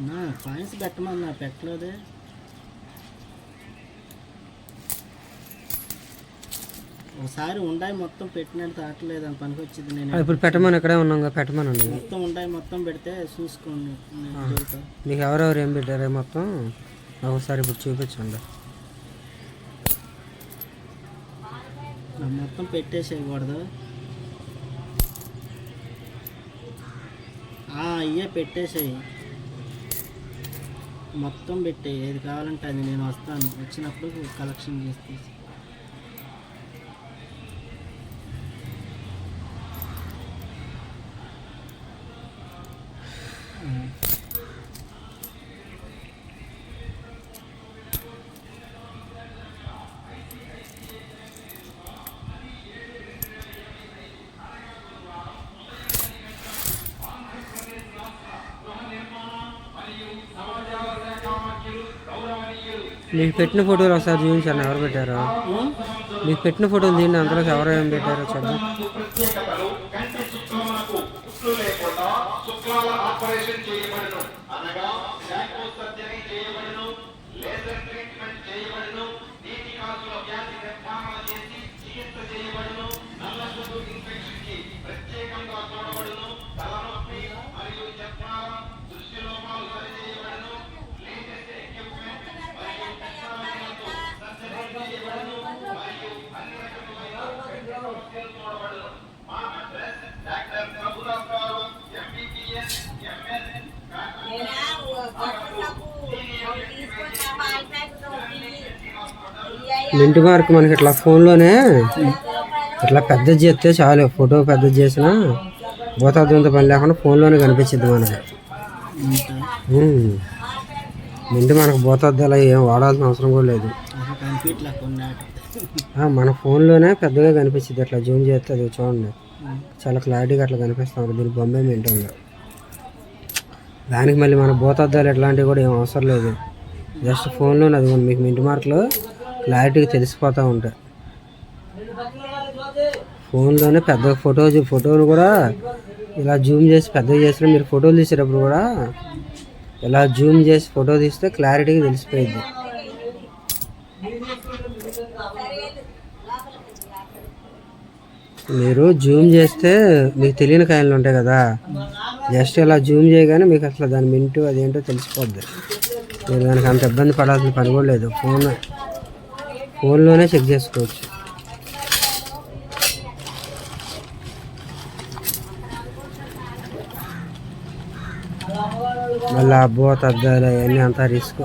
నా కాయిన్స్ పెట్టమన్నా పెట్టలేదే. ఒకసారి ఉండాయి మొత్తం పెట్టినట్టు తాటలేదు అని పనికి వచ్చింది నేను. ఇప్పుడు పెట్టమని ఇక్కడే ఉన్నాం పెట్టమనండి. మొత్తం ఉండాయి మొత్తం పెడితే చూసుకోండి. మీకు ఎవరెవరు ఏం పెట్టారు మొత్తం ఒకసారి ఇప్పుడు చూపించండి. మొత్తం పెట్టేసేయకూడదు. ఆ, అయ్యే పెట్టేసేయి. మొత్తం పెట్టే ఏది కావాలంటే అది నేను వస్తాను. వచ్చినప్పుడు కలెక్షన్ చేసి మీకు పెట్టిన ఫోటోలు ఒకసారి చూపించాను ఎవరు పెట్టారు? మీకు పెట్టిన ఫోటోలు దీన్ని అందులో ఎవరు ఏం పెట్టారో చూద్దాం మింట్ మార్క్ మనకి ఇట్లా ఫోన్లోనే ఇట్లా పెద్ద చేస్తే చాలు. ఫోటో పెద్ద చేసినా భూతార్థంతో పని లేకుండా ఫోన్లోనే కనిపించింది మనకి. మింట్ ఉమ్. మింటి మనకు భూతార్థాలు ఏం వాడాల్సిన అవసరం కూడా లేదు. మన ఫోన్లోనే పెద్దగా కనిపించింది అట్లా జూమ్ చేస్తే అది చూడండి. చాలా క్లారిటీగా అట్లా కనిపిస్తుంది దీని బొమ్మే మింటుంది దానికి మళ్ళీ మన భూతార్థాలు ఎట్లాంటివి కూడా ఏం అవసరం లేదు. జస్ట్ ఫోన్లోనే అది మీకు మింటి మార్కులు క్లారిటీగా తెలిసిపోతూ ఉంటాయి ఫోన్లోనే పెద్ద ఫోటో ఫోటోలు కూడా ఇలా జూమ్ చేసి పెద్దగా చేసిన మీరు ఫోటోలు తీసేటప్పుడు కూడా ఇలా జూమ్ చేసి ఫోటో తీస్తే క్లారిటీగా తెలిసిపోయింది మీరు జూమ్ చేస్తే మీకు తెలియని కాయలు ఉంటాయి కదా జస్ట్ ఇలా జూమ్ చేయగానే మీకు అసలు దాని మింటు అదేంటో తెలిసిపోద్ది. మీరు దానికి అంత ఇబ్బంది పడాల్సిన పని కూడా లేదు. ఫోన్ ఫోన్లోనే చెక్ చేసుకోవచ్చు మళ్ళీ అబ్బో తగ్గాలి అవన్నీ అంతా రిస్క్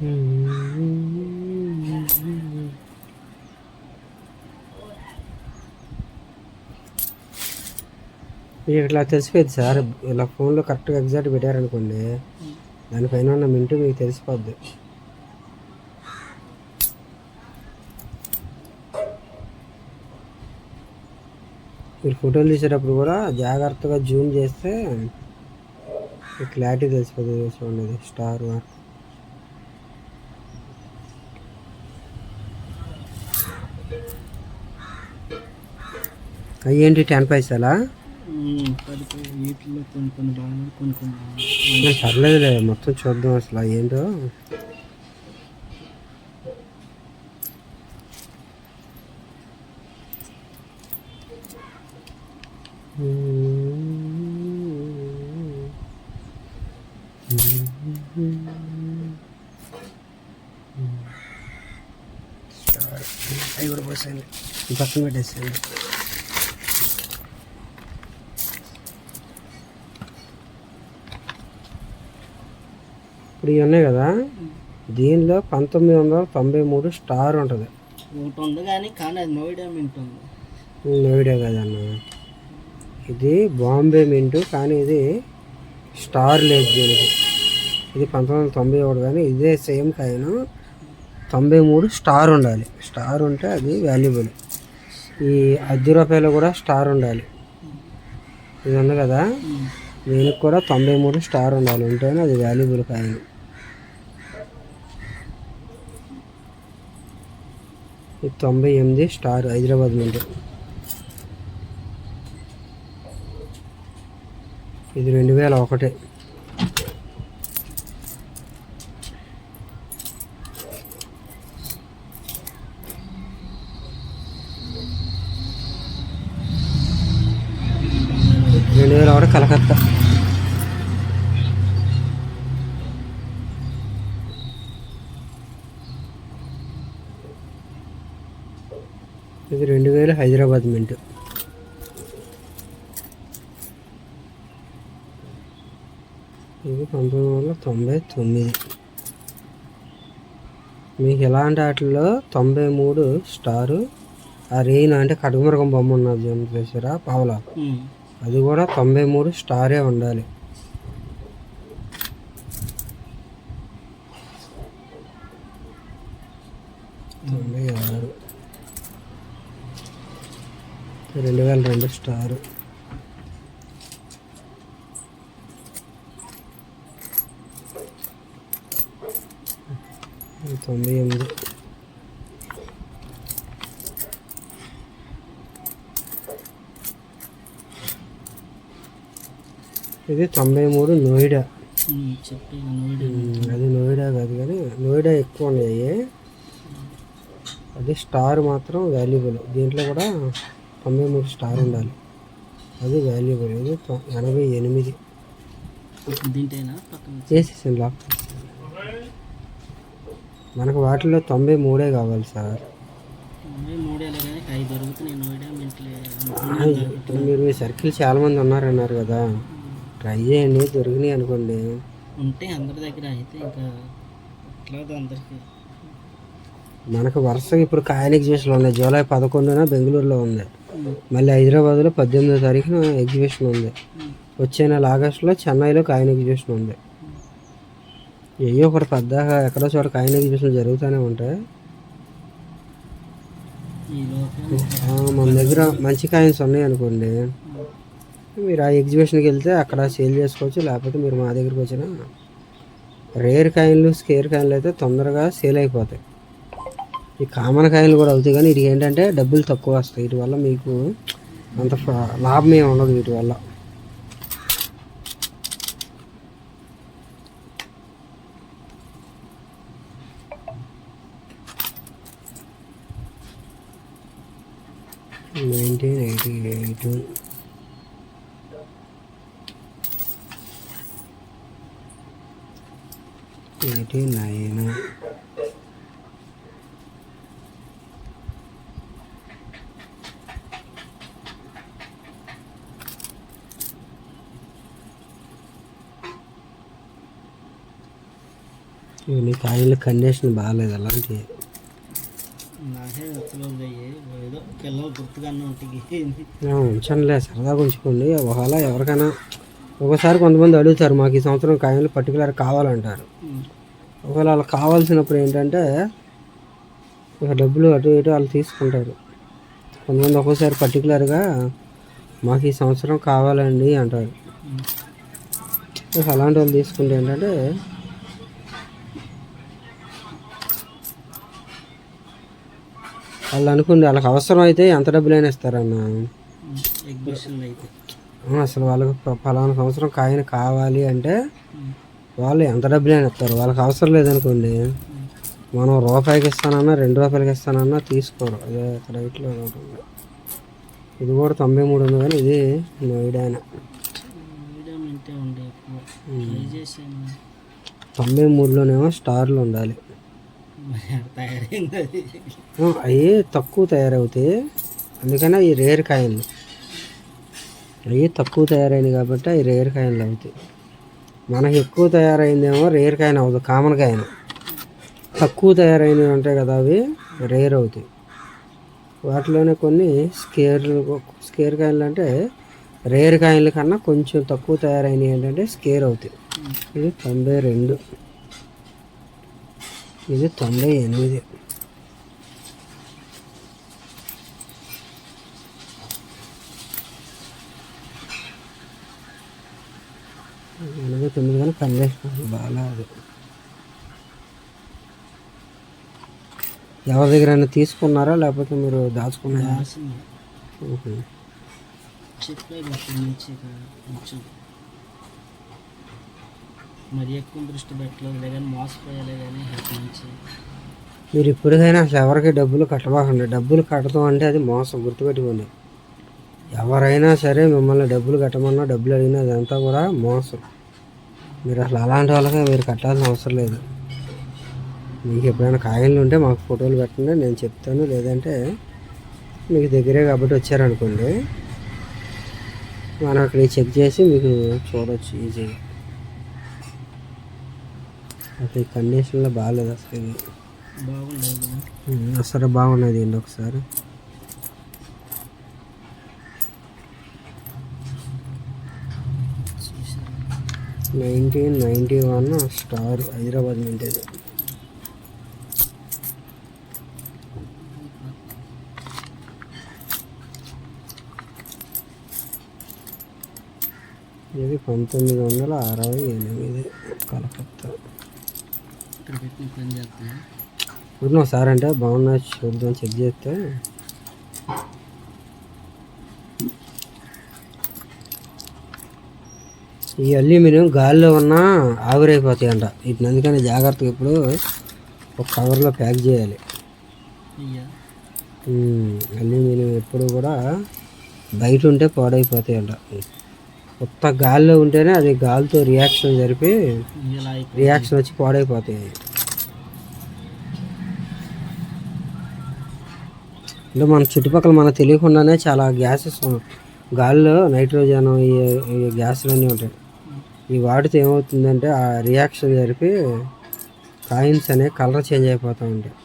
మీరు ఇట్లా తెలిసిపోద్ది సార్. ఇలా ఫోన్లో కరెక్ట్గా ఎగ్జాక్ట్ పెట్టారనుకోండి దానిపైన ఉన్న మింటు మీకు తెలిసిపోద్ది. మీరు ఫోటోలు తీసేటప్పుడు కూడా జాగ్రత్తగా జూమ్ చేస్తే క్లారిటీ తెలిసిపోతుంది చూడండి స్టార్ మార్క్. అవి ఏంటి టెన్ పైసలా ఉమ్, పది పది వీటిలో కొన్ని కొన్ని బాగున్నాయి కొన్ని కొన్ని బాగున్నాయి. పర్లేదులే మొత్తం చూద్దాం అసలు ఏంటో అవి కూడా పోసేయండి. పక్కన పెట్టేసేయండి. ఇప్పుడు ఇవి ఉన్నాయి కదా? దీనిలో పంతొమ్మిది వందల తొంభై మూడు స్టార్ ఉంటుంది. ఒకటి ఉంది కానీ కానీ అది నోయిడా మింట్ ఉంది. నోయిడా కదన్న. ఇది బాంబే మింటు కానీ ఇది స్టార్ లేదు దీనికి. ఇది పంతొమ్మిది వందల తొంభై ఒకటి కానీ ఇదే సేమ్ కాయిన్. తొంభై మూడు స్టార్ ఉండాలి. స్టార్ ఉంటే అది వాల్యుబుల్. ఈ ఐదు రూపాయలు కూడా స్టార్ ఉండాలి. ఇది ఉంది కదా? దీనికి కూడా తొంభై మూడు స్టార్ ఉండాలి. ఉంటేనే అది వాల్యుబుల్ కాయిన్ ఇది తొంభై ఎనిమిది స్టార్ హైదరాబాద్ నుండి ఇది రెండు వేల ఒకటి. రెండు వేల ఒకటి కలకత్తా ఇది రెండు వేలు హైదరాబాద్ మింట్. ఇది పంతొమ్మిది వందల తొంభై తొమ్మిది. మీకు ఇలాంటి వాటిల్లో తొంభై మూడు స్టారు? ఆ రేయిన్ అంటే కడుగుమరగం బొమ్మ ఉన్నది చూసారా? పావలా. అది కూడా తొంభై మూడు స్టారే ఉండాలి తొంభై ఆరు రెండు వేల రెండు స్టారు. తొంభై ఎనిమిది. ఇది తొంభై మూడు నోయిడా. అది నోయిడా కాదు కానీ నోయిడా ఎక్కువ ఉన్నాయి. అది స్టార్ మాత్రం వాల్యుబుల్. దీంట్లో కూడా తొంభై మూడు స్టార్ ఉండాలి. అది వాల్యుబుల్ ఇది ఎనభై ఎనిమిది. చేసేసాను లాక్ మనకు వాటిలో తొంభై మూడే కావాలి సార్. మీరు మీ సర్కిల్ చాలా మంది ఉన్నారన్నారు కదా. ట్రై చేయండి దొరికినాయి అనుకోండి. ఉంటే అందరి దగ్గర అయితే ఇంకా అందరికి. మనకు వరుసగా ఇప్పుడు కాయన్ ఎగ్జిబిషన్లు ఉన్నాయి. జూలై పదకొండున బెంగళూరులో ఉంది. మళ్ళీ హైదరాబాద్లో పద్దెనిమిదో తారీఖున ఎగ్జిబిషన్ ఉంది. వచ్చే నెల ఆగస్టులో చెన్నైలో కాయిన్ ఎగ్జిబిషన్ ఉంది. ఏయో ఒకటి పెద్దగా ఎక్కడో చోట కాయిన్ ఎగ్జిబిషన్ జరుగుతూనే ఉంటాయి మన దగ్గర మంచి కాయిన్స్ ఉన్నాయి అనుకోండి. మీరు ఆ ఎగ్జిబిషన్కి వెళ్తే అక్కడ సేల్ చేసుకోవచ్చు లేకపోతే మీరు మా దగ్గరికి వచ్చిన రేర్ కాయిన్లు స్కేర్ కాయిన్లు అయితే తొందరగా సేల్ అయిపోతాయి. ఈ కామన్ కాయలు కూడా అవుతాయి కానీ వీటికి ఏంటంటే డబ్బులు తక్కువ వస్తాయి. వీటి వల్ల మీకు అంత ఫ- లాభం ఏమి ఉండదు వీటి వల్ల. Nineteen eighty eight eighty nine ఇవన్నీ కాయల కండిషన్ బాగాలేదు అలాంటివి నాకే నచ్చలేదు అయ్యి ఏదో పిల్లలు గుర్తుగానే ఉంటుంది ఆ, ఉంచండిలే సరదాగా ఉంచుకోండి. ఒకవేళ ఎవరికైనా ఒకసారి కొంతమంది అడుగుతారు మాకు ఈ సంవత్సరం కాయలు పర్టికులర్ కావాలంటారు. ఒకవేళ వాళ్ళకి కావాల్సినప్పుడు ఏంటంటే ఇక డబ్బులు అటు ఇటు వాళ్ళు తీసుకుంటారు. కొంతమంది ఒక్కోసారి పర్టికులర్గా మాకు ఈ సంవత్సరం కావాలండి అంటారు. అలాంటి వాళ్ళు తీసుకుంటే ఏంటంటే వాళ్ళు అనుకుంది వాళ్ళకి అవసరం అయితే ఎంత డబ్బులైనా ఇస్తారన్న. అసలు వాళ్ళకి పలానా సంవత్సరం కాయన కావాలి అంటే వాళ్ళు ఎంత డబ్బులైనా ఇస్తారు. వాళ్ళకి అవసరం లేదనుకోండి మనం రూపాయికి ఇస్తానన్నా రెండు రూపాయలకి ఇస్తానన్నా తీసుకోరు. అదే ఒకటి ఉంది. ఇది కూడా తొంభై మూడు ఉంది కానీ ఇది నోయిడానే నోయిడా తొంభై మూడులోనేమో స్టార్లు ఉండాలి. తయారైంది అవి తక్కువ తయారవుతాయి అందుకనే ఈ రేర్ కాయలు. అవి తక్కువ తయారైనవి కాబట్టి అవి రేర్ కాయలు అవుతాయి. మనకి ఎక్కువ తయారైందేమో రేర్ కాయన అవుతుంది కామన్ కాయన తక్కువ తయారైనవి ఉంటాయి కదా అవి రేర్ అవుతాయి. వాటిలోనే కొన్ని స్కేర్లు స్కేర్ కాయలు అంటే రేర్ కాయల కన్నా కొంచెం తక్కువ తయారైనవి ఏంటంటే స్కేర్ అవుతాయి. ఇది తొంభై రెండు. ఇది తొంభై ఎనిమిది. ఎనభై తొమ్మిది కానీ పనిచేస్తుంది బాగా అది. ఎవరి దగ్గర తీసుకున్నారా? లేకపోతే మీరు దాచుకున్నారా రాసింది ఊహు. చెప్పే అక్కడి నుంచి ఇక్కడ కొంచెం మరి ఎక్కువ దృష్టి పెట్టలేదు కానీ మోసపోయాలే కానీ నుంచి మీరు ఇప్పటికైనా అసలు ఎవరికి డబ్బులు కట్టబాకండి. డబ్బులు కట్టడం అంటే అది మోసం గుర్తుపెట్టుకోండి. ఎవరైనా సరే మిమ్మల్ని డబ్బులు కట్టమన్నా డబ్బులు అడిగినా అదంతా కూడా మోసం. మీరు అసలు అలాంటి వాళ్ళకి మీరు కట్టాల్సిన అవసరం లేదు. మీకు ఎప్పుడైనా కాయలు ఉంటే మాకు ఫోటోలు పెట్టండి నేను చెప్తాను. లేదంటే మీకు దగ్గరే కాబట్టి వచ్చారనుకోండి మనం అక్కడ చెక్ చేసి మీకు చూడవచ్చు ఈజీగా. అసలు కండిషన్లో బాగాలేదు అసలు ఇది. బాగుండదు అసలు బాగున్నది అండి ఒకసారి? Nineteen ninety one star Hyderabad ఇది ఇది పంతొమ్మిది వందల అరవై ఎనిమిది కలకత్తా. ఇప్పుడు ఒకసారి అంటే బాగున్నా చూద్దాం చెక్ చేస్తే. ఈ అల్యూమినియం గాలిలో ఉన్న ఆవిరైపోతాయి అంట వీటిని అందుకని జాగ్రత్తగా ఇప్పుడు ఒక కవర్లో ప్యాక్ చేయాలి. అల్యూమినియం ఎప్పుడు కూడా బయట ఉంటే పాడైపోతాయి అంట కొత్త గాలిలో ఉంటేనే అది గాలితో రియాక్షన్ జరిపి రియాక్షన్ వచ్చి పాడైపోతాయి. అంటే మన చుట్టుపక్కల మనకు తెలియకుండానే చాలా గ్యాసెస్ గాలిలో నైట్రోజన్ ఈ ఈ గ్యాసులు అన్నీ ఉంటాయి. ఈ వాటితో ఏమవుతుందంటే ఆ రియాక్షన్ జరిపి కాయిన్స్ అనేవి కలర్ చేంజ్ అయిపోతూ ఉంటాయి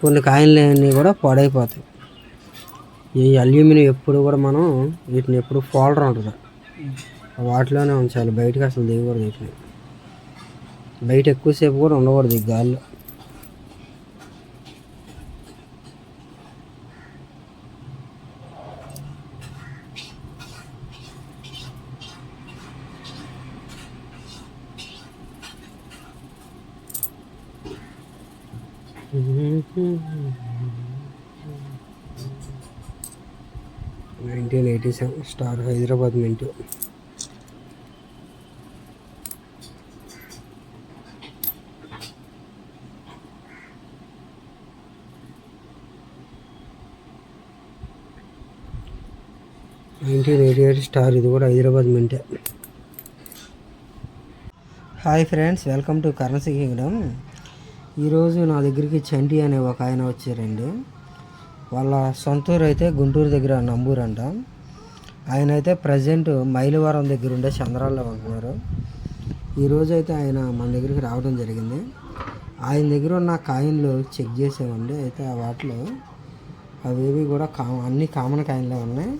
కొన్ని కాయిన్లు అన్నీ కూడా పాడైపోతాయి. ఈ అల్యూమినియం ఎప్పుడు కూడా మనం వీటిని ఎప్పుడు ఫోల్డర్ ఉంటుంది వాటిలోనే ఉంచాలి బయటకు అసలు దిగకూడదు ఇట్లా బయట ఎక్కువసేపు కూడా ఉండకూడదు ఈ గాల్లో. Nineteen eighty seven star Hyderabad mint. Nineteen eighty eight star ఇది కూడా Hyderabad మింటే. Hi friends welcome to currency kingdom. ఈరోజు నా దగ్గరికి చంటి అనే ఒక ఆయన వచ్చారండి. వాళ్ళ సొంత ఊరు అయితే గుంటూరు దగ్గర నంబూరు అంట ఆయన అయితే ప్రజెంట్ మైలవరం దగ్గర ఉండే చంద్రాల్లో ఉంటున్నారు ఈరోజు అయితే ఆయన మన దగ్గరికి రావడం జరిగింది. ఆయన దగ్గర ఉన్న కాయిన్లు చెక్ చేసామండి అయితే ఆ వాటిలో అవేవి కూడా కా అన్ని కామన్ కాయిన్లే ఉన్నాయి.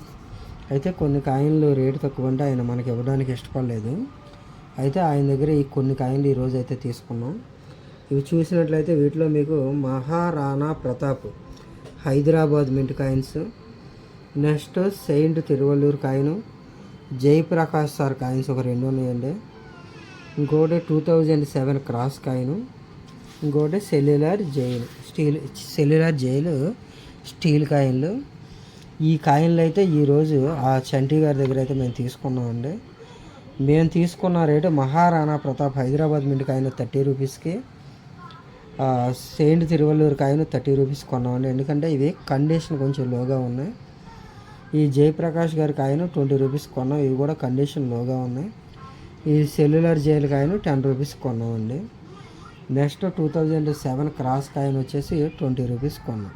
అయితే కొన్ని కాయిన్లు రేటు తక్కువ ఉంటే ఆయన మనకి ఇవ్వడానికి ఇష్టపడలేదు. అయితే ఆయన దగ్గర ఈ కొన్ని కాయిన్లు ఈరోజు అయితే తీసుకున్నాం. ఇవి చూసినట్లయితే వీటిలో మీకు Maharana Pratap Hyderabad mint coins next saint Thiruvalluvar coin Jayaprakash sir coins ఒక రెండు ఉన్నాయండి. ఇంకోటి two thousand seven cross coin ఇంకోటి cellular jail steel cellular jail steel కాయిన్లు. ఈ కాయిన్లు అయితే ఈరోజు ఆ చంటి గారి దగ్గర అయితే మేము తీసుకున్నామండి. మేము తీసుకున్న rate Maharana Pratap Hyderabad mint coin thirty రూపీస్కి సెయింట్ తిరువల్లూరు కాయను థర్టీ రూపీస్ కొన్నామండి. ఎందుకంటే ఇవి కండిషన్ కొంచెం లోగా ఉన్నాయి. ఈ జయప్రకాష్ గారి కాయను ట్వంటీ రూపీస్ కొన్నాం. ఇవి కూడా కండిషన్ లోగా ఉన్నాయి. ఈ సెల్యులర్ జైలు కాయను ten rupees కొన్నామండి. Next two thousand seven cross coin వచ్చేసి ట్వంటీ రూపీస్ కొన్నాం.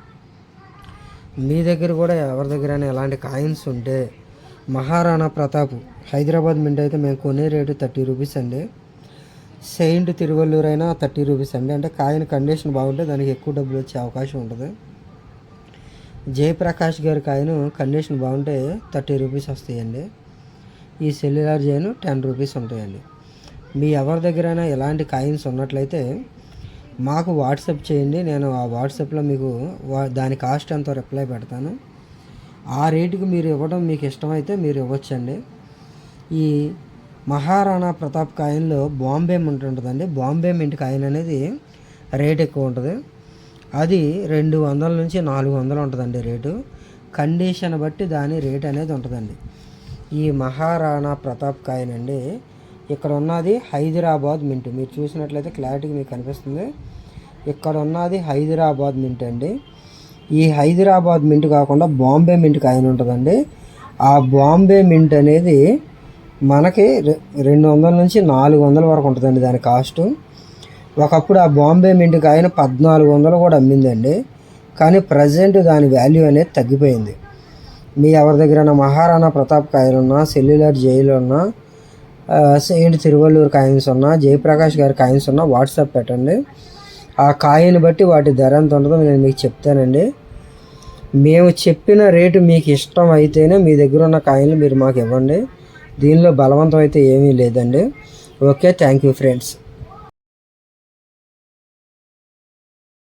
మీ దగ్గర కూడా ఎవరి దగ్గరైనా ఎలాంటి కాయిన్స్ ఉంటే మహారాణా ప్రతాప్ హైదరాబాద్ మింట్ అయితే మేము కొనే రేటు థర్టీ రూపీస్ అండి. సెయింట్ తిరువల్లూరు అయినా థర్టీ రూపీస్ అండి. అంటే కాయిన్ కండిషన్ బాగుంటే దానికి ఎక్కువ డబ్బులు వచ్చే అవకాశం ఉంటుంది. జయప్రకాష్ గారి కాయిన్ కండిషన్ బాగుంటే థర్టీ రూపీస్ వస్తాయండి. ఈ సెల్యులార్ జైన్ టెన్ రూపీస్ ఉంటాయండి. మీ ఎవరి దగ్గరైనా ఎలాంటి కాయిన్స్ ఉన్నట్లయితే మాకు వాట్సాప్ చేయండి. నేను ఆ వాట్సాప్లో మీకు వా- దాని కాస్ట్ ఎంతో రిప్లై పెడతాను. ఆ రేటుకి మీరు ఇవ్వడం మీకు ఇష్టమైతే మీరు ఇవ్వచ్చండి. ఈ మహారాణా ప్రతాప్ కాయిన్లో బాంబే మింట్ ఉంటుందండి బాంబే మింట్ కాయిన్ అనేది రేట్ ఎక్కువ ఉంటుంది. అది రెండు వందల నుంచి నాలుగు వందలు ఉంటుందండి రేటు. కండిషన్ బట్టి దాని రేట్ అనేది ఉంటుందండి. ఈ మహారాణా ప్రతాప్ కాయిన్ అండి ఇక్కడ ఉన్నది హైదరాబాద్ మింట్. మీరు చూసినట్లయితే క్లారిటీగా మీకు కనిపిస్తుంది. ఇక్కడ ఉన్నది హైదరాబాద్ మింట్ అండి. ఈ హైదరాబాద్ మింట్ కాకుండా బాంబే మింట్ కాయిన్ ఉంటుందండి. ఆ బాంబే మింట్ అనేది మనకి రె- రెండు వందల నుంచి నాలుగు వందల వరకు ఉంటుందండి దాని కాస్ట్. ఒకప్పుడు ఆ బాంబే మింట్ ఆయన పద్నాలుగు వందలు కూడా అమ్మిందండి. కానీ ప్రజెంట్ దాని వాల్యూ అనేది తగ్గిపోయింది. మీ ఎవరి దగ్గర మహారాణా ప్రతాప్ కాయలు ఉన్నా సెల్యులర్ జైలు ఉన్నా ఆ, సెయింట్ తిరువల్లూరు కాయిన్స్ ఉన్నా జయప్రకాష్ గారి కాయిన్స్ ఉన్నా వాట్సాప్ పెట్టండి. ఆ కాయిని బట్టి వాటి ధర ఎంత ఉంటుందో నేను మీకు చెప్తానండి. మేము చెప్పిన రేటు మీకు ఇష్టం అయితేనే మీ దగ్గర ఉన్న కాయిన్లు మీరు మాకు ఇవ్వండి. దీనిలో బలవంతం అయితే ఏమీ లేదండి. Okay thank you friends